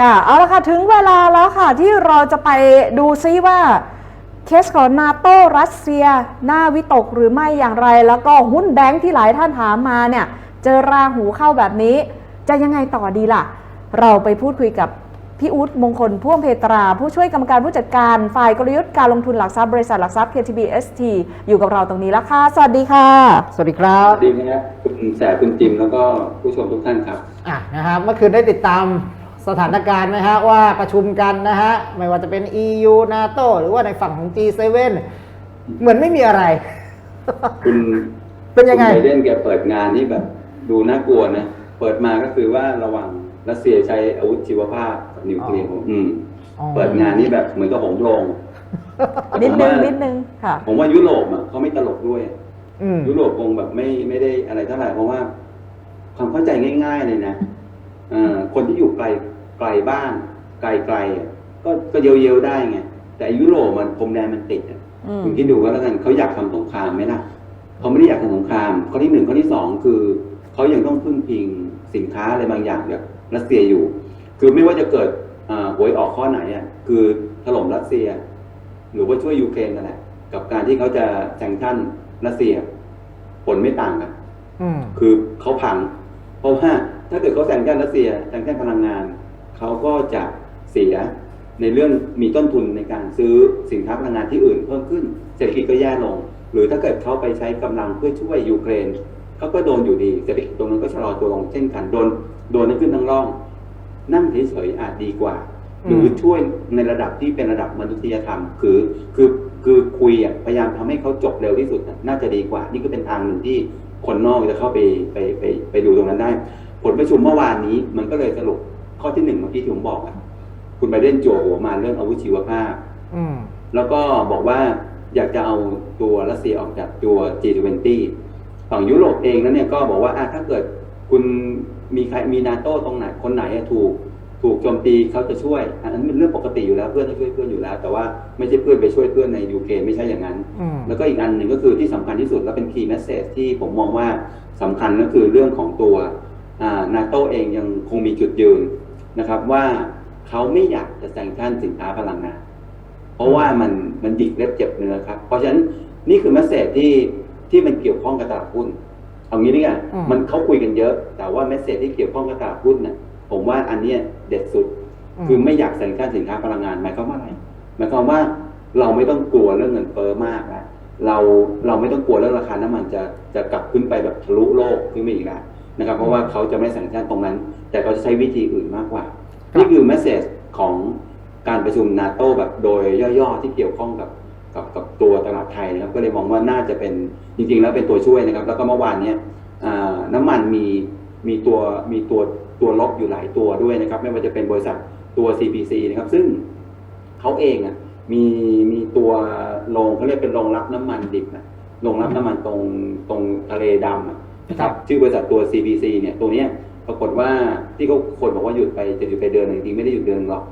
ค่ะเอาละค่ะ ถึงเวลาแล้วค่ะ ที่เราจะไปดูซิว่าเคสของนาโต้รัสเซียหน้าวิตกหรือไม่อย่างไร แล้วก็หุ้นแบงค์ที่หลายท่านถามมาเนี่ย เจอราหูเข้าแบบนี้ จะยังไงต่อดีล่ะ เราไปพูดคุยกับพี่อุ๊ดมงคลพ่วงเพตรา ผู้ช่วยกรรมการผู้จัดการฝ่ายกลยุทธ์การลงทุนหลักทรัพย์บริษัทหลักทรัพย์ KTB ST อยู่กับเราตรงนี้แล้วค่ะ สวัสดีค่ะ สวัสดีครัสบวัสดีนะครับคุณแสบคุณจิมแล้วก็ผู้ชมทุกท่านครับอะนะครับเมื่อคืนได้ติดตาม สถานการณ์ไหมฮะว่าประชุมกันนะฮะไม่ว่าจะเป็น EU NATO หรือว่าในฝั่งของ G7 เหมือนไม่มีอะไร คุณเป็นยังไงคุณไบเดนแกเปิดงานนี่แบบ ดูน่ากลัวนะ เปิดมาก็คือว่าระหว่างรัสเซียใช้อาวุธชีวภาพกับนิวเคลียร์อ๋ออืมอ๋อเปิดงานนี่แบบเหมือนกับหงโรงนิดนึงผมว่านิดนึงค่ะ ผมว่ายุโรปอะเขาไม่ตลกด้วยอืมยุโรปคงแบบไม่ไม่ได้อะไรเท่าไหร่เพราะว่า ความเข้าใจง่าย ๆเลยนะเอ่อคนที่อยู่ไกล ไกลบ้านไกลไกลๆอะก็ก็เยียวเยียวๆได้ไงแต่ยุโรปมันพรมแดนมันติดอะอืมคุณคิดดูก็แล้วกันเขาอยากทำสงครามไหมล่ะเขาไม่ได้อยากทำสงครามข้อที่หนึ่งข้อที่สองคือเขายังต้องพึ่งพิงสินค้าอะไรบางอย่างจากรัสเซียอยู่ คือไม่ว่าจะเกิดอ่าหวยออกข้อไหนอะคือถล่มรัสเซีย หรือว่าช่วยยูเครนนั่นแหละกับการที่เขาจะแซงชั่นรัสเซีย ผลไม่ต่างกันอืมคือเขาพัง เพราะว่าถ้าเกิดเขาแซงชั่นรัสเซียแซงชั่นพลังงาน เขาก็จะเสียในเรื่องมีต้นทุนในการซื้อสินค้าพลังงานที่อื่นเพิ่มขึ้นเศรษฐกิจก็แย่ลง หรือถ้าเกิดเขาไปใช้กำลังเพื่อช่วยยูเครนเขาก็โดนอยู่ดีเศรษฐกิจตรงนั้นก็ชะลอตัวลงเช่นกันโดนโดนทั้งขึ้นทั้งล่อง นั่งเฉยๆอาจดีกว่า หรือช่วยในระดับที่เป็นระดับมนุษยธรรม คือคือคือคุยอะพยายามทำให้เขาจบเร็วที่สุดน่ะน่าจะดีกว่า นี่ก็เป็นทางหนึ่งที่คนนอกจะเข้าไปไปไปไปดูตรงนั้นได้ ผลประชุมเมื่อวานนี้มันก็เลยสรุป ข้อที่หนึ่งเมื่อกี้ที่ผมบอกอะคุณไบเดนโจหัวมาเรื่องอาวุธชีวภาพ อืม แล้วก็บอกว่าอยากจะเอาตัวรัสเซียออกจากตัว G20 ฝั่งยุโรปเองนั้นเนี่ยก็บอกว่าอะถ้าเกิดคุณมีใครมีนาโต้ตรงไหนคนไหนอะถูกถูกโจมตีเขาจะช่วย อันนั้นเป็นเรื่องปกติอยู่แล้วเพื่อนต้องช่วยเพื่อนอยู่แล้ว แต่ว่าไม่ใช่เพื่อนไปช่วยเพื่อนในยูเครนไม่ใช่อย่างนั้น อืม แล้วก็อีกอันหนึ่งก็คือที่สำคัญที่สุดและเป็น key message ที่ผมมองว่าสำคัญก็คือเรื่องของตัวนาโตเองยังคงมีจุดยืน นะครับว่าเขาไม่อยากจะแซงชั่นสินค้าพลังงาน เพราะว่ามันมันดิกเล็บเจ็บเนื้อครับ เพราะฉะนั้นนี่คือ message ที่ที่มันเกี่ยวข้องกับตลาดหุ้นเอางี้ดีกว่าอืมมันเขาคุยกันเยอะ แต่ว่า message ที่เกี่ยวข้องกับตลาดหุ้นน่ะผมว่าอันเนี้ยเด็ดสุด คือไม่อยากแซงชั่นสินค้าพลังงานหมายความว่าอะไรหมายความว่าเราไม่ต้องกลัวเรื่องเงินเฟ้อมากแล้วเราเราไม่ต้องกลัวเรื่องราคาน้ำมันจะจะกลับขึ้นไปแบบทะลุโลกขึ้นไปอีกแล้วนะครับ เพราะว่าเขาจะไม่แซงชั่นตรงนั้น แต่เขาจะใช้วิธีอื่นมากกว่า นี่คือเมสเซจของการประชุมนาโตแบบโดยย่อๆที่เกี่ยวข้องกับกับกับตัวตลาดไทยนะครับ ก็เลยมองว่าน่าจะเป็นจริง ๆ แล้วเป็นตัวช่วยนะครับ แล้วก็เมื่อวานเนี้ยอ่าน้ำมันมีมีตัวมีตัวตัวลบอยู่หลายตัวด้วยนะครับ ไม่ว่าจะเป็นบริษัทตัว CPC นะครับ ซึ่งเขาเองอะมีมีตัวโรงเขาเรียกเป็นโรงรับน้ำมันดิบนะโรงรับน้ำมันตรงตรงทะเลดำอะนะครับชื่อบริษัทตัว CPC เนี่ยตัวเนี้ย ปรากฏว่าที่เขาคนบอกว่าหยุดไปจะหยุดไปเดือนหนึ่งจริงๆไม่ได้หยุดเดือนหรอก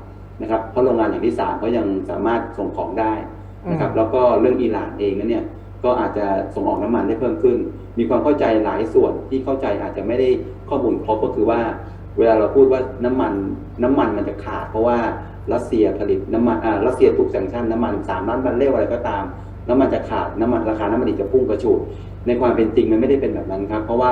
นะครับเพราะโรงงานอย่างที่สามเขายังสามารถส่งของได้นะครับอืมแล้วก็เรื่องอิหร่านเองนั้นเนี่ยก็อาจจะส่งออกน้ำมันได้เพิ่มขึ้น มีความเข้าใจหลายส่วนที่เข้าใจอาจจะไม่ได้ข้อมูลครบก็คือว่า เวลาเราพูดว่าน้ำมันน้ำมันมันจะขาด เพราะว่ารัสเซียผลิตน้ำมันอ่ารัสเซียถูกแซงชั่นน้ำมันสามล้านบาร์เรลอะไรก็ตาม น้ำมันจะขาดน้ำมันราคาน้ำมันดิบจะพุ่งกระฉูดในความเป็นจริงมันไม่ได้เป็นแบบนั้นครับ เพราะว่า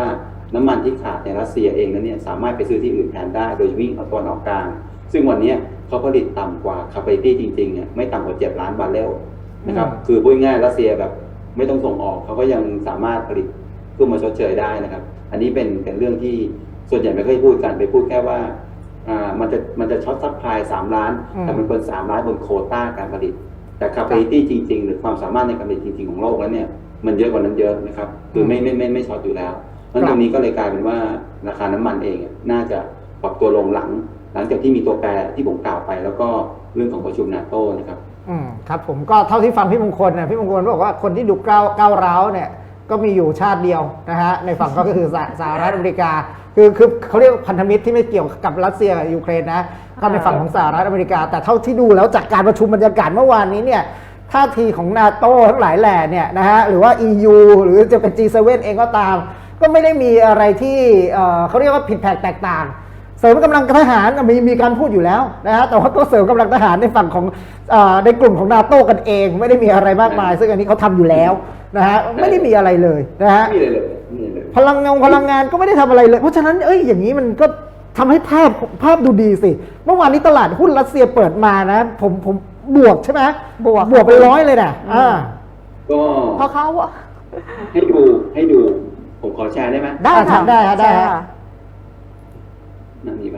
น้ำมันที่ขาดในรัสเซียเองนั้นเนี่ยสามารถไปซื้อที่อื่นแทนได้โดยวิ่งเอาตะวันออกกลาง ซึ่งวันเนี้ยเขาผลิตต่ำกว่า capacity จริงๆเนี่ยไม่ต่ำกว่า7ล้านบาร์เรลนะครับอืมคือพูดง่ายๆรัสเซียแบบไม่ต้องส่งออกเขาก็ยังสามารถผลิตเพื่อมาชดเชยได้นะครับ อันนี้เป็นเป็นเรื่องที่ส่วนใหญ่ไม่ค่อยพูดกันไปพูดแค่ว่าอ่ามันจะมันจะช็อตซัพพลายสามล้านอืมแต่มันเป็นสามล้านบนโควต้าการผลิต แต่ capacity จริง ๆ หรือความสามารถในการผลิตจริง ๆ ของโลกแล้วเนี่ยมันเยอะกว่านั้นเยอะนะครับคือไม่ไม่ไม่ไม่ช็อตอยู่แล้ว นั้นตรงนี้ก็เลยกลายเป็นว่าราคาน้ำมันเองอะน่าจะปรับตัวลงหลัง หลังจากที่มีตัวแปรที่ผมกล่าวไป แล้วก็เรื่องของประชุมนาโต้นะครับอืมครับผมก็เท่าที่ฟังพี่มงคลนะพี่มงคลบอกว่าคนที่ดูก้าวก้าวร้าวเนี่ยก็มีอยู่ชาติเดียวนะฮะในฝั่งก็คือสหสหรัฐอเมริกา คือคือเขาเรียกว่าพันธมิตรที่ไม่เกี่ยวกับรัสเซียกับยูเครนนะก็ในฝั่งของสหรัฐอเมริกา แต่เท่าที่ดูแล้วจากการประชุมบรรยากาศเมื่อวานนี้เนี่ยท่าทีของนาโต้ทั้งหลายแหล่เนี่ยนะฮะหรือว่า EU หรือจะเป็น G7 เองก็ตาม ก็ไม่ได้มีอะไรที่เอ่อเขาเรียกว่าผิดแผกแตกต่างแริมกำลังทหารมีมีการพูดอยู่แล้วนะฮะแต่ว่าก็เสริมกำลังทหารในฝั่งของเออในกลุ่มของนาโต้กันเอง ไม่ได้มีอะไรมากมาย ซึ่งอันนี้เขาทำอยู่แล้วนะฮะไม่ได้มีอะไรเลยนะฮะไม่มีเลยเลยไม่มีเลยพลังงานพลังงานก็ไม่ได้ทำอะไรเลย เพราะฉะนั้นเอ้ยอย่างนี้มันก็ทำให้ภาพภาพดูดีสิ เมื่อวานนี้ตลาดหุ้นรัสเซียเปิดมานะ ผมผมบวกใช่ไหมบวกบวกไปร้อยเลยนะอ่าก็เพราะเขาให้ดูให้ดู ผมขอแชร์ได้ไหมได้ค่ะได้ฮะได้ฮะใช่ค่ะ นั่นมีไหม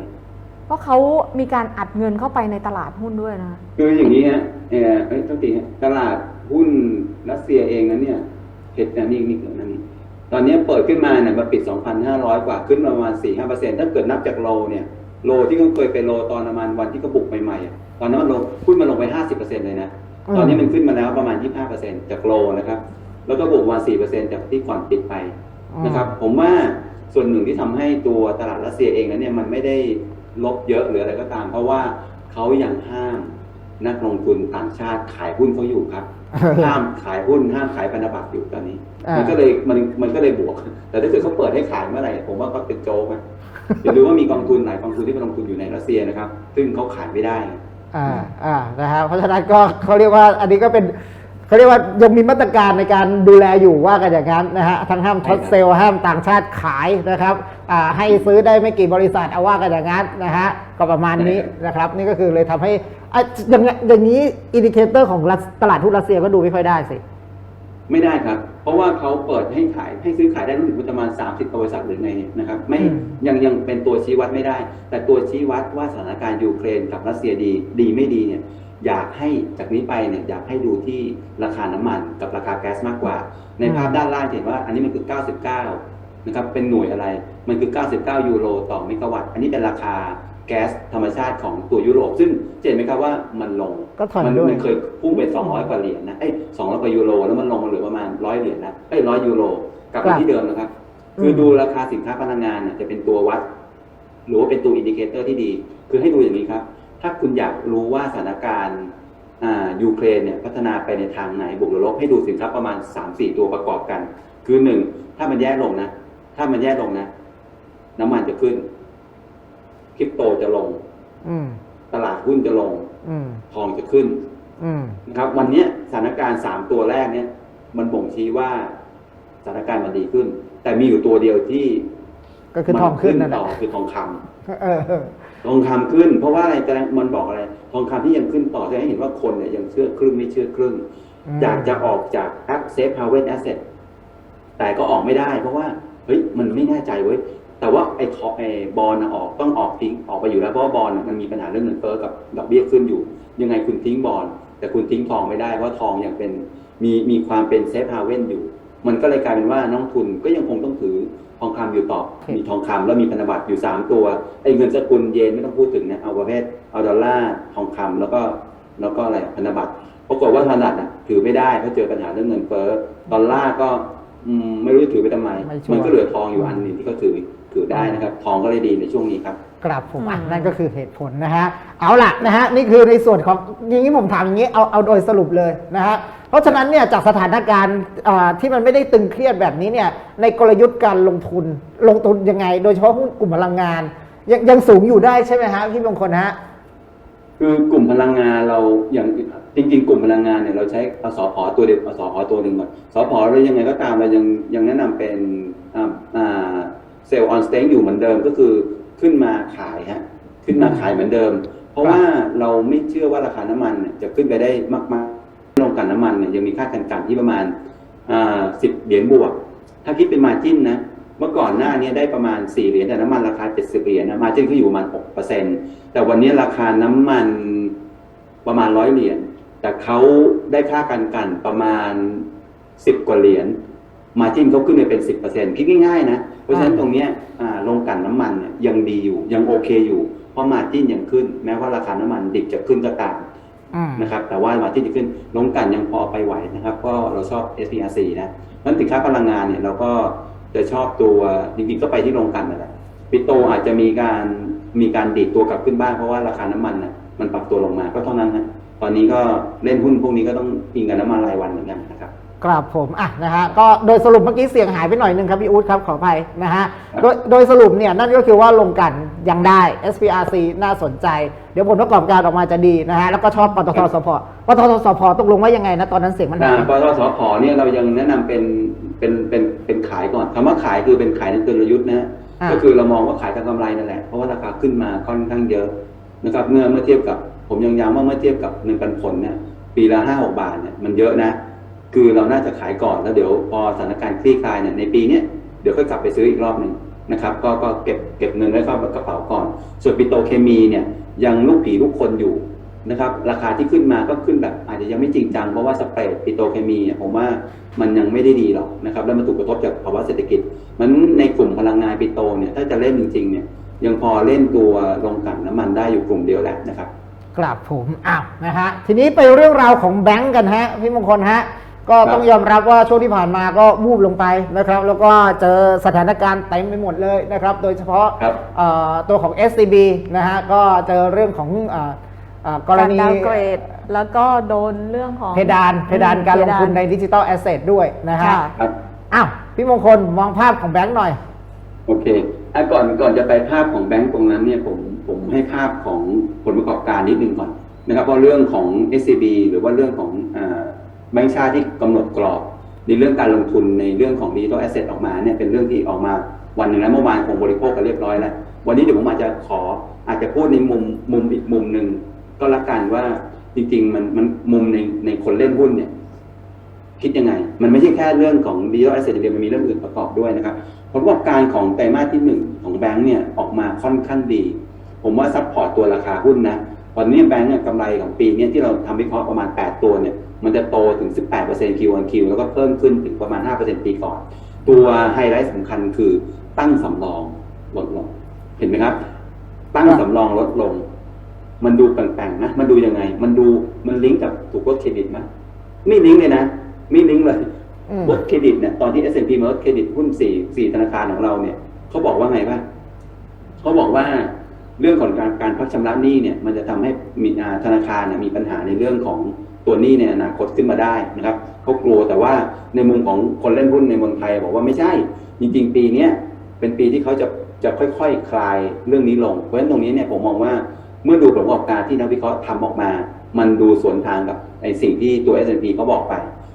เพราะเขามีการอัดเงินเข้าไปในตลาดหุ้นด้วยนะคืออย่างนี้ฮะเออเอ้ยต้องตีฮะตลาดหุ้นรัสเซียเองนั้นเนี่ยเหตุการณ์นี่นี่เกิดนั่นนี่ตอนนี้เปิดขึ้นมาเนี่ยมาปิด 2,500 กว่าขึ้นมาประมาณ 4-5%ถ้าเกิดนับจากโลเนี่ยโลที่เขาเคยไปโลตอนประมาณวันที่เขาบุกใหม่ๆอะตอนนั้นมันลงหุ้นมันลงไป 50%เลยนะอืมตอนนี้มันขึ้นมาแล้วประมาณ 25%จากโลนะครับ แล้วก็บวกมา4%จากที่ก่อนปิดไป นะครับ ผมว่าส่วนหนึ่งที่ทำให้ตัวตลาดรัสเซียเองนั้นเนี่ยมันไม่ได้ลบเยอะหรืออะไรก็ตาม เพราะว่าเขายังห้ามนักลงทุนต่างชาติขายหุ้นเขาอยู่ครับห้ามขายหุ้นห้ามขายพันธบัตรอยู่ตอนนี้อ่ามัมันก็เลยมันมันก็เลยบวก แต่ถ้าเกิดเขาเปิดให้ขายเมื่อไหร่ผมว่าก็เป็นโจ๊กนะอย่าลืมว่ามีกองทุนหลายกองทุนที่มาลงทุนอยู่ในรัสเซียนะครับ ซึ่งเขาขายไม่ได้อ่าอ่านะฮะเพราะฉะนั้นก็เขาเรียกว่าอันนี้ก็เป็น เขาเรียกว่ายังมีมาตรการในการดูแลอยู่ว่ากันอย่างนั้นนะฮะทั้งห้ามช็อตเซลล์ห้ามต่างชาติขายนะครับอ่าให้ซื้อได้ไม่กี่บริษัทเอาว่ากันอย่างนั้นนะฮะก็ประมาณนี้นะครับ นี่ก็คือเลยทำให้อะอย่างเงี้ยอย่างนี้อินดิเคเตอร์ของรัสตลาดหุ้นรัสเซียก็ดูไม่ค่อยได้สิ ไม่ได้ครับ เพราะว่าเขาเปิดให้ขายให้ซื้อขายได้รู้สึกว่าประมาณ 30บริษัทหรือไงเนี่ยนะครับ ไม่อืมยังยังเป็นตัวชี้วัดไม่ได้ แต่ตัวชี้วัดว่าสถานการณ์ยูเครนกับรัสเซียดีดีไม่ดีเนี่ย อยากให้จากนี้ไปเนี่ยอยากให้ดูที่ราคาน้ำมันกับราคาแก๊สมากกว่า ในภาพด้านล่างจะเห็นว่าอันนี้มันคือ 99นะครับเป็นหน่วยอะไรมันคือ 99 ยูโรต่อเมกะวัตต์อันนี้เป็นราคาแก๊สธรรมชาติของตัวยุโรป ซึ่งจะเห็นไหมครับว่ามันลงก็ถอยมัด้วยมันเคยพุ่งไป 200 กว่าเหรียญนะเอ้ย200กว่ายูโรแล้วมันลงมาเหลือประมาณ100เหรียญนะเอ้ย100ยูโรกลับครัมาบที่เดิมนะครับอืมคือดูราคาสินค้าพลังงานน่ะจะเป็นตัววัด หรือว่าเป็นตัวอินดิเคเตอร์ที่ดี คือให้ดูอย่างนี้ครับ ถ้าคุณอยากรู้ว่าสถานการณ์อ่ายูเครนเนี่ยพัฒนาไปในทางไหนบวกหรือลบให้ดูสินค้าประมาณ 3-4 ตัวประกอบกัน คือหนึ่งถ้ามันแย่ลงนะ ถ้ามันแย่ลงนะ น้ำมันจะขึ้นคริปโตจะลงอืมตลาดหุ้นจะลงอืมทองจะขึ้นอืมนะครับ วันเนี้ยสถานการณ์สามตัวแรกเนี่ย มันบ่งชี้ว่าสถานการณ์มันดีขึ้น แต่มีอยู่ตัวเดียวที่ ก็คือทองขึ้นนั่นแหต่ละอคือทองคำเออเออ ทองคำขึ้น เพราะว่าอะไรแต่มันบอกอะไร ทองคำที่ยังขึ้นต่อจะให้เห็นว่าคนเนี่ยยังเชื่อครึ่งไม่เชื่อครึ่งมอยากจะออกจากแอปเซฟฮาเวนแอสเซทแต่ก็ออกไม่ได้ เพราะว่าเฮ้ยมันไม่แน่ใจเว้ยแต่ว่าไอ้ทอไอ้บอลออกต้องออกทิ้งออกไปอยู่แล้วเพราะว่าบอลมันมีปัญหาเรื่องเงินเฟ้อกับดอกเบี้ยขึ้นอยู่ ยังไงคุณทิ้งบอลแต่คุณทิ้งทองไม่ได้เพราะทองยังเป็นมีมีความเป็นเซฟฮาเวนอยู่ มันก็เลยกลายเป็นว่านักลงทุนก็ยังคงต้องถือ ทองคำอยู่ต่อ มีทองคำแล้วมีพันธบัตรอยู่สามตัวไอ้เงินสกุลเยนไม่ต้องพูดถึงนะเอาประเภทเอาดอลลาร์ทองคำแล้วก็แล้วก็อะไรพันธบัตรปรากฏว่าธนบัตรน่ะถือไม่ได้เพราะเจอปัญหาเรื่องเงินเฟ้อดอลลาร์ก็อืมไม่รู้จะถือไปทำไมไม่ชัวร์มันก็เหลือทองอยู่อันหนึงที่เขาถือถือได้นะครับ ทองก็เลยดีในช่วงนี้ครับครับผมอะอืมนั่นก็คือเหตุผลนะฮะเอาล่ะนะฮะนี่คือในส่วนของอย่างนี้ผมถามอย่างนี้เอาเอาโดยสรุปเลยนะฮะ เพราะฉะนั้นเนี่ยจากสถานการณ์ที่มันไม่ได้ตึงเครียดแบบนี้เนี่ยในกลยุทธ์การลงทุนลงทุนยังไง โดยเฉพาะหุ้นกลุ่มพลังงาน ยังยังสูงอยู่ได้ใช่ไหมฮะพี่มงคลฮะคือกลุ่มพลังงานเราอย่างจริง ๆ กลุ่มพลังงานเนี่ยเราใช้อสพตัวเดียวอสพตัวหนึ่งก่อนสพเรายังไงก็ตามเรายังยังแนะนำเป็นอ่าเซลล์ออนสเต็งอยู่เหมือนเดิมก็คือขึ้นมาขายฮะขึ้นมาขายเหมือนเดิม เพราะว่าเราไม่เชื่อว่าราคาน้ำมันจะขึ้นไปได้มาก ๆลงกันน้ำมันเนี่ยยังมีค่ากันกันที่ประมาณสิบเหรียญบวก ถ้าคิดเป็นมาจิ้นนะเมื่อก่อนหน้านี้ได้ประมาณ 4 เหรียญแต่น้ำมันราคา 70 เหรียญนะมาจิ้นก็อยู่ประมาณ6%แต่วันนี้ราคาน้ำมันประมาณ 100 เหรียญแต่เขาได้ค่ากันกันประมาณ 10 กว่าเหรียญมาจิ้นเขาขึ้นไปเป็น 10%คิดง่ายๆนะเพราะฉะนั้นตรงนี้ยอ่าลงกันน้ำมันยังดีอยู่ยังโอเคอยู่ เพราะมาจิ้นยังขึ้น แม้ว่าราคาน้ำมันดิบจะขึ้นก็ตาม นะครับแต่ว่ามาที่จะขึ้นลงกันยังพอไปไหวนะครับ ก็เราชอบ SPRC นะนั้นสินค้าพลังงานเนี่ยเราก็จะชอบตัวจริงๆก็ไปที่ลงกันนั่นแหละปิโตอาจจะมีการมีการดีดตัวกลับขึ้นบ้างเพราะว่าราคาน้ำมันน่ะมันปรับตัวลงมาก็เท่านั้นฮะตอนนี้ก็เล่นหุ้นพวกนี้ก็ต้องอิงกับน้ำมันรายวันเหมือนกันนะครับ ครับผมอะนะฮะก็โดยสรุปเมื่อกี้เสียงหายไปหน่อยนึงครับพี่อู๊ดครับขออภัยนะฮะโดยโดยสรุปเนี่ยนั่นก็คือว่าลงกันยังได้ SPRC น่าสนใจ เดี๋ยวผลประกอบการออกมาจะดีนะฮะแล้วก็ชอบปตทสพปตทสพตกลงว่ายังไงนะตอนนั้นเสียงมันหาอ่ายปตทสพเนี่ยเรายังแนะนำเป็นเป็นเป็นเป็นขายก่อนคำว่าขายคือเป็นขายในกลยุทธ์นะฮะอ่าก็คือเรามองว่าขายทางกำไรนั่นแหละเพราะว่าราคาขึ้นมาค่อนข้างเยอะนะครับเมื่อเมื่อเทียบกับผมยังย้ำว่าเมื่อเทียบกับเงินปันผลเนี่ยปีละห้าหกบาทเนี่ยมันเยอะนะ คือเราน่าจะขายก่อนแล้วเดี๋ยวพอสถานการณ์คลี่คลายเนี่ยในปีเนี้ยเดี๋ยวค่อยกลับไปซื้ออีกรอบหนึ่งนะครับก็ก็เก็บเก็บเงินไว้เข้ากระเป๋าก่อน ส่วนปิโตเคมีเนี่ยยังลูกผีลูกคนอยู่นะครับราคาที่ขึ้นมาก็ขึ้นแบบอาจจะยังไม่จริงจังเพราะว่าสเปรดปิโตเคมีผมว่ามันยังไม่ได้ดีหรอกนะครับแล้วมันถูกกระทบจากภาวะเศรษฐกิจมันในกลุ่มพลังงานปิโตเนี่ยถ้าจะเล่นจริงๆเนี่ยยังพอเล่นตัวโรงกลั่นน้ำมันได้อยู่กลุ่มเดียวแหละนะครับกราบผมอ้าวนะฮะทีนี้ไปเรื่องราวของแบงก์กันฮะพี่มงคลฮะ ก็ครับต้องยอมรับว่าช่วงที่ผ่านมาก็วูบลงไปนะครับ แล้วก็เจอสถานการณ์เต็มไปหมดเลยนะครับ โดยเฉพาะครับเอ่อตัวของ SCB นะฮะก็เจอเรื่องของเอ่อเอ่อกรณีดาวเกรดแล้วก็โดนเรื่องของเพดานเพดานการลงทุนในดิจิ t a ลแอสเซทด้วยนะฮะค่ะครับอ้าวพี่มงคลมองภาพของแบงก์หน่อย โอเคอะก่อนก่อนจะไปภาพของแบงก์ตรงนั้นเนี่ยผมผมให้ภาพของผลประกอบการนิดนึงก่อนนะครับว่าเรื่องของ SCB หรือว่าเรื่องของอ่า แบงก์ชาติที่กำหนดกรอบในเรื่องการลงทุนในเรื่องของดิจิทัลแอสเซทออกมาเนี่ยเป็นเรื่องที่ออกมาวันหนึ่งแล้วเมื่อวานคงบริโภคกันเรียบร้อยแล้ว วันนี้เดี๋ยวผมอาจจะขออาจจะพูดในมุมมุมอีกมุมหนึ่งก็ล้วกันว่าจริงๆมันมันมุมในในคนเล่นหุ้นเนี่ยคิดยังไง มันไม่ใช่แค่เรื่องของดิจิทัลแอสเซทเดียวมันมีเรื่องอื่นประกอบด้วยนะครับผลประกอบการของไตรมาสที่หนึ่งของแบงก์เนี่ยออกมาค่อนข้างดี ผมว่าซัพพอร์ตตัวราคาหุ้นนะตอนนี้แบงก์เนี่ยกำไรของปีเนี้ที่เราทำวิเคราะห์ประมาณ 8 ตัวเนี่ย มันจะโตถึง 18% Q on Q แล้วก็เพิ่มขึ้นถึงประมาณ 5%ปีก่อน ตัวไฮไลท์สำคัญคือตั้งสำรองลดลง เห็นไหมครับ ตั้งสำรองลดลง มันดูแปลงๆนะ มันดูยังไง มันดูมันลิงก์กับถูกลดเครดิตไหมไม่ลิงก์เลยนะ ไม่ลิงก์เลยอืมลดเครดิตเนี่ยตอนที่ S&P มาลดเครดิตหุ้นสี่สี่ธนาคารของเราเนี่ยเขาบอกว่าไงบ้างเขาบอกว่า เรื่องของการการพักชำระหนี้เนี่ยมันจะทำให้มีธนาคารเนี่ยมีปัญหาในเรื่องของตัวหนี้ในอนาคตขึ้นมาได้นะครับเขากลัวแต่ว่าในมุมของคนเล่นหุ้นในเมืองไทย บอกว่าไม่ใช่ จริง ๆ ปีนี้เป็นปีที่เขาจะจะค่อยๆคลายเรื่องนี้ลง เพราะฉะนั้นตรงนี้เนี่ยผมมองว่าเมื่อดูผลประกอบการที่นักวิเคราะห์ทำออกมา มันดูสวนทางกับไอสิ่งที่ตัว S&P เขาบอกไป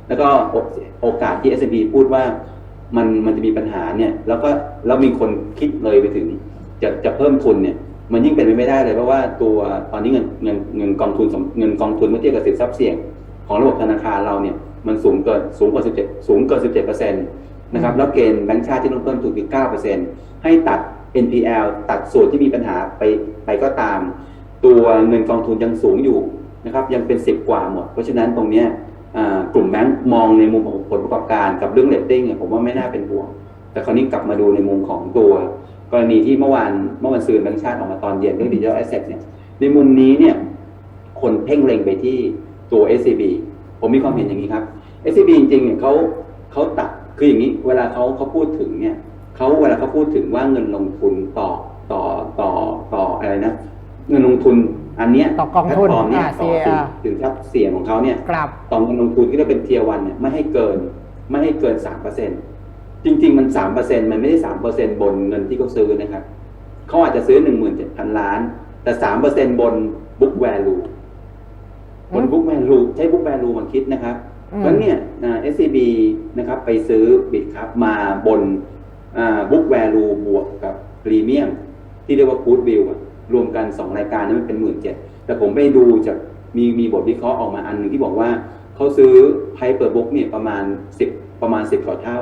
แล้วก็โอโอกาสที่ S&P พูดว่ามันมันจะมีปัญหาเนี่ยแล้วก็แล้วมีคนคิดเลยไปถึงจะจะเพิ่มทุนเนี่ย มันยิ่งเป็นไปไม่ได้เลยเพราะว่าตัวตอนนี้เงินเงินเงินกองทุนเงินกองทุนเมื่อเทียบกับสินทรัพย์เสี่ยง ของระบบธนาคารเราเนี่ยมันสูงเกินสูงกว่า 17 สูงเกิน 17เปอร์เซ็นต์นะครับแล้วเกณฑ์แบงก์ชาติที่ต้องเพิ่มทุนอีก9เปอร์เซ็นต์ให้ตัด NPL ตัดส่วนที่มีปัญหาไปไปก็ตาม ตัวเงินกองทุนยังสูงอยู่นะครับยังเป็น 10 กว่าหมด เพราะฉะนั้นตรงเนี้ยกลุ่มแบงก์มองในมุมของผลประกอบการกับเรื่องเรตติ้งเนี่ยผมว่าไม่น่าเป็นห่วงแต่คราวนี้กลับมาดูในมุมของตัว กรณีที่เมื่อวานเมื่อวันซืนแบงก์ชาติออกมาตอนเย็นเรื่องดิจิทัลแอสเซทเนี่ยในมุมนี้เนี่ยคนเพ่งเล็งไปที่ตัว SCB ผมมีความเห็นอย่างนี้ครับ SCB จริงๆเนี่ยเขาเขาตัดคืออย่างนี้ เวลาเขาเขาพูดถึงเนี่ยเขาเวลาเขาพูดถึงว่าเงินลงทุนต่อต่อต่อต่ออะไรนะเงินลงทุนอันเนี้ยต่อกองทุนแพลตฟร์มเนี่ยอ่าต่อ CAR ถึงทรัพย์เสี่ยงของเขาเนี่ยกราบต่อเงินลงทุนที่เราเป็นเทียวันเนี่ยไม่ให้เกินไม่ให้เกินสามเปอร์เซ็น จริง ๆ มันสามเปอร์เซ็นมันไม่ได้สามเปอร์เซ็นบนเงินที่เขาซื้อนะครับเขาอาจจะซื้อหนึ่งหมื่นเจ็ดพันล้าน แต่สามเปอร์เซ็นบน book value บน book value ใช้ book value มาคิดนะครับอืมเพราะฉะนั้นเนี่ยอ่า SCB นะครับ ไปซื้อบิตครับมาบนอ่า book value บวกกับพรีเมียม ที่เรียกว่า good view อะรวมกันสองรายการนี้มันเป็นหมื่นเจ็ดแต่ผมไปดูจากมีมีบทวิเคราะห์ออกมาอันหนึ่งที่บอกว่าเขาซื้อ Hyper Book เนี่ยประมาณ10ประมาณ10กว่าเท่า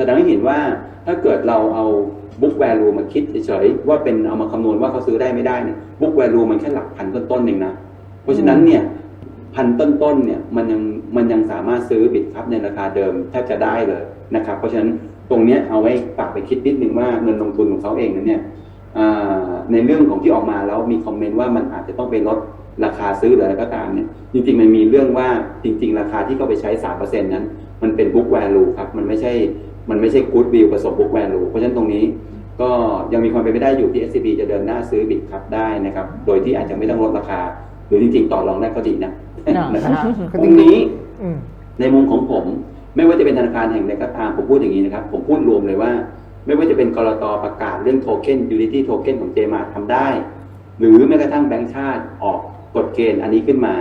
แสดงให้เห็นว่าถ้าเกิดเราเอา book value มาคิดเฉยๆว่าเป็นเอามาคำนวณว่าเขาซื้อได้ไม่ได้เนี่ย book value มันแค่หลักพันต้นๆเองนะ เพราะฉะนั้นเนี่ยพันต้นๆเนี่ยมันยังมันยังสามารถซื้อบิตครับในราคาเดิมแทบจะได้เลยนะครับ เพราะฉะนั้นตรงนี้เอาไว้ฝากไปคิดนิดหนึ่งว่าเงินลงทุนของเขาเองนั้นเนี่ยในเรื่องของที่ออกมาแล้วมีคอมเมนต์ว่ามันอาจจะต้องไปลดราคาซื้อหรืออะไรก็ตามเนี่ยจริงๆมันมีเรื่องว่าจริง ๆ ราคาที่เขาไปใช้สามเปอร์เซ็นนั้น มันเป็น book value ครับมันไม่ใช่ มันไม่ใช่ good view ผสม book value เพราะฉะนั้นตรงนี้ก็ยังมีความเป็นไปได้อยู่ที่ SCB จะเดินหน้าซื้อบิตครับได้นะครับ โดยที่อาจจะไม่ต้องลดราคา หรือจริงๆ ต่อรองได้ก็ดีนะอ่านะครับนะฮะตรงนี้อืมในมุมของผม ไม่ว่าจะเป็นธนาคารแห่งใดก็ตามผมพูดอย่างนี้นะครับ ผมพูดรวมเลยว่า ไม่ว่าจะเป็นกรตประกาศเรื่องโทเค็นยูนิตี้โทเค็นของเจมาทำได้ หรือแม้กระทั่งแบงก์ชาติออกกฎเกณฑ์อันนี้ขึ้นมา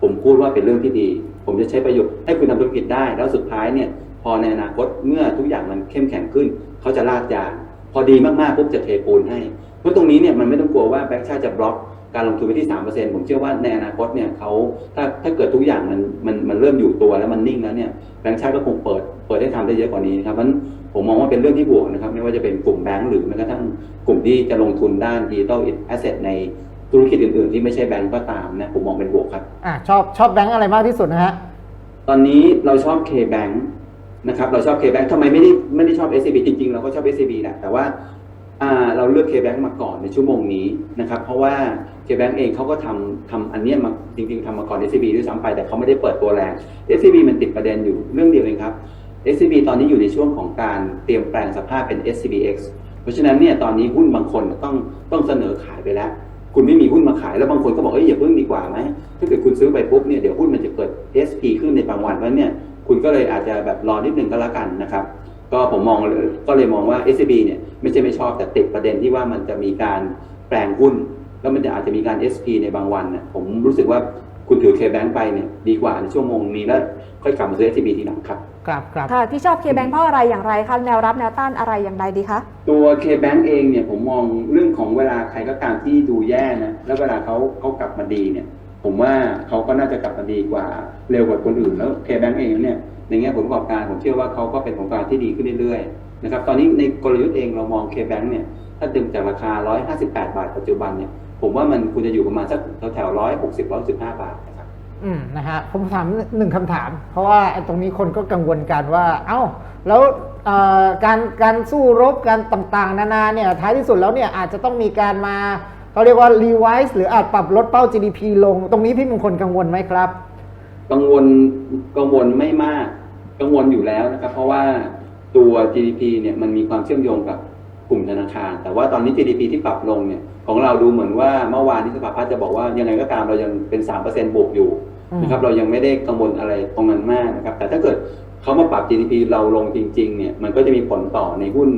ผมพูดว่าเป็นเรื่องที่ดี ผมจะใช้ประโยชน์ให้คุณทำธุรกิจได้ แล้วสุดท้ายเนี่ย พอในอนาคตเมื่อทุกอย่างมันเข้มแข็งขึ้น เขาจะลาดยางพอดีมากๆปุ๊บจะเทปูนให้เพราะตรงนี้เนี่ยมันไม่ต้องกลัวว่าแบงก์ชาติจะบล็อกการลงทุนไปที่ 3%ผมเชื่อว่าในอนาคตเนี่ยเขาถ้าถ้าเกิดทุกอย่างมันมันมันเริ่มอยู่ตัวแล้วมันนิ่งแล้วเนี่ยแบงก์ชาติก็คงเปิดเปิดให้ทำได้เยอะกว่านี้นะครับเพราะฉะนั้นผมมองว่าเป็นเรื่องที่บวกนะครับ ไม่ว่าจะเป็นกลุ่มแบงก์หรือแม้กระทั่งกลุ่มที่จะลงทุนด้านดิจิตอลแอสเซทในธุรกิจอื่นๆ ที่ไม่ใช่แบงก์ก็ตามนะผมมองเป็นบวกครับอะชอบชอบแบงค์อะไรมากที่สุดนะฮะตอนนี้เราชอบ K-Bank นะครับเราชอบ K-Bank ทำไมไม่ได้ไม่ได้ชอบ SCB จริงๆ เราก็ชอบ SCB แหละแต่ว่าเราเลือก K-Bank มาก่อนในชั่วโมงนี้นะครับเพราะว่า K-Bank เองเขาก็ทำทำอันเนี้ยมาจริงๆทำมาก่อน SCB ด้วยซ้ำไปแต่เขาไม่ได้เปิดตัวแรง SCB มันติดประเด็นอยู่เรื่องเดียวเองครับ SCB ตอนนี้อยู่ในช่วงของการเตรียมแปลงสภาพเป็น SCBX เพราะฉะนั้นเนี่ยตอนนี้หุ้นบางคนต้องต้องเสนอขายไปแล้ว คุณไม่มีหุ้นมาขายแล้วบางคนก็บอกเอ้ยอย่าเพิ่งดีกว่าไหมถ้าเกิดคุณซื้อไปปุ๊บเนี่ยเดี๋ยวหุ้นมันจะเกิด SP ขึ้นในบางวันเพราะเนี่ย คุณก็เลยอาจจะแบบรอนิดนึงก็แล้วกันนะครับ ก็ผมมองเลยก็เลยมองว่า SCB เนี่ยไม่ใช่ไม่ชอบแต่ติดประเด็นที่ว่ามันจะมีการแปลงหุ้น แล้วมันจะอาจจะมีการ SP ในบางวันเนี่ยผมรู้สึกว่าคุณถือ K-Bank ไปเนี่ยดีกว่าในชั่วโมงนี้แล้วค่อยกลับมาซื้อ SCB ทีหลังครับครับครับค่ะที่ชอบ K-Bank เพราะอะไรอย่างไรคะแนวรับแนวต้านอะไรอย่างไรดีคะตัว K-Bank เองเนี่ยผมมองเรื่องของเวลาใครก็ตามที่ดูแย่นะแล้วเวลาเขาเขากลับมาดีเนี่ย ผมว่าเขาก็น่าจะกลับมาดีกว่าเร็วกว่าคนอื่นแล้ว K-Bank เองเนี่ยในแง่ผลประกอบการผมเชื่อว่าเขาก็เป็นผลประกอบการที่ดีขึ้นเรื่อยๆนะครับตอนนี้ในกลยุทธ์เองเรามอง K-Bank เนี่ยถ้าดึงจากราคา 158 บาทปัจจุบันเนี่ยผมว่ามันควรจะอยู่ประมาณสักแถวๆ160 115บาทนะครับอืมนะฮะผมถามหนึ่งคำถาม เพราะว่าไอ้ตรงนี้คนก็กังวลกันว่า เอ้าแล้วการการสู้รบการต่างๆ นานาเนี่ยท้ายที่สุดแล้วเนี่ยอาจจะต้องมีการมา เขาเรียกว่า revise หรืออาจปรับลดเป้า GDP ลง ตรงนี้พี่มงคลกังวลไหมครับ กังวลกังวลไม่มาก กังวลอยู่แล้วนะครับ เพราะว่าตัว GDP เนี่ยมันมีความเชื่อมโยงกับกลุ่มธนาคาร แต่ว่าตอนนี้ GDP ที่ปรับลงเนี่ยของเราดูเหมือนว่าเมื่อวานที่สภาพัฒน์จะบอกว่ายังไงก็ตามเรายังเป็น3%บวกอยู่นะครับเรายังไม่ได้กังวลอะไรตรงนั้นมากนะครับแต่ถ้าเกิดเขามาปรับ GDP เราลงจริง ๆ เนี่ยมันก็จะมีผลต่อในหุ้น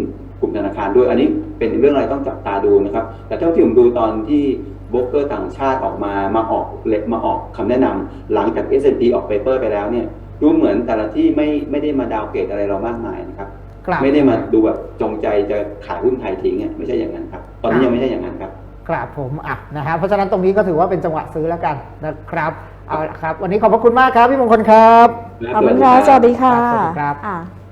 กลุ่มธนาคารด้วย อันนี้เป็นเรื่องอะไรต้องจับตาดูนะครับ แต่เท่าที่ผมดูตอนที่โบรกเกอร์ต่างชาติออกมามาออกเล็มาออกคำแนะนำหลังจาก S&P ออกเปเปอร์ไปแล้วเนี่ยดูเหมือนแต่ละที่ไม่ไม่ได้มาดาวน์เกรดอะไรเรามากมายนะครับครับ ไม่ได้มาดูแบบจงใจจะขายหุ้นไทยทิ้งอะไม่ใช่อย่างนั้นครับ ตอนนี้ยังไม่ใช่อย่างนั้นครับครับผมอะนะฮะเพราะฉะนั้นตรงนี้ก็ถือว่าเป็นจังหวะซื้อแล้วกันนะครับเอาละครับ วันนี้ขอบพระคุณมากครับพี่มงคลครับขอบคุณค่ะสวัสดีค่ะสวัสดีครับอ่า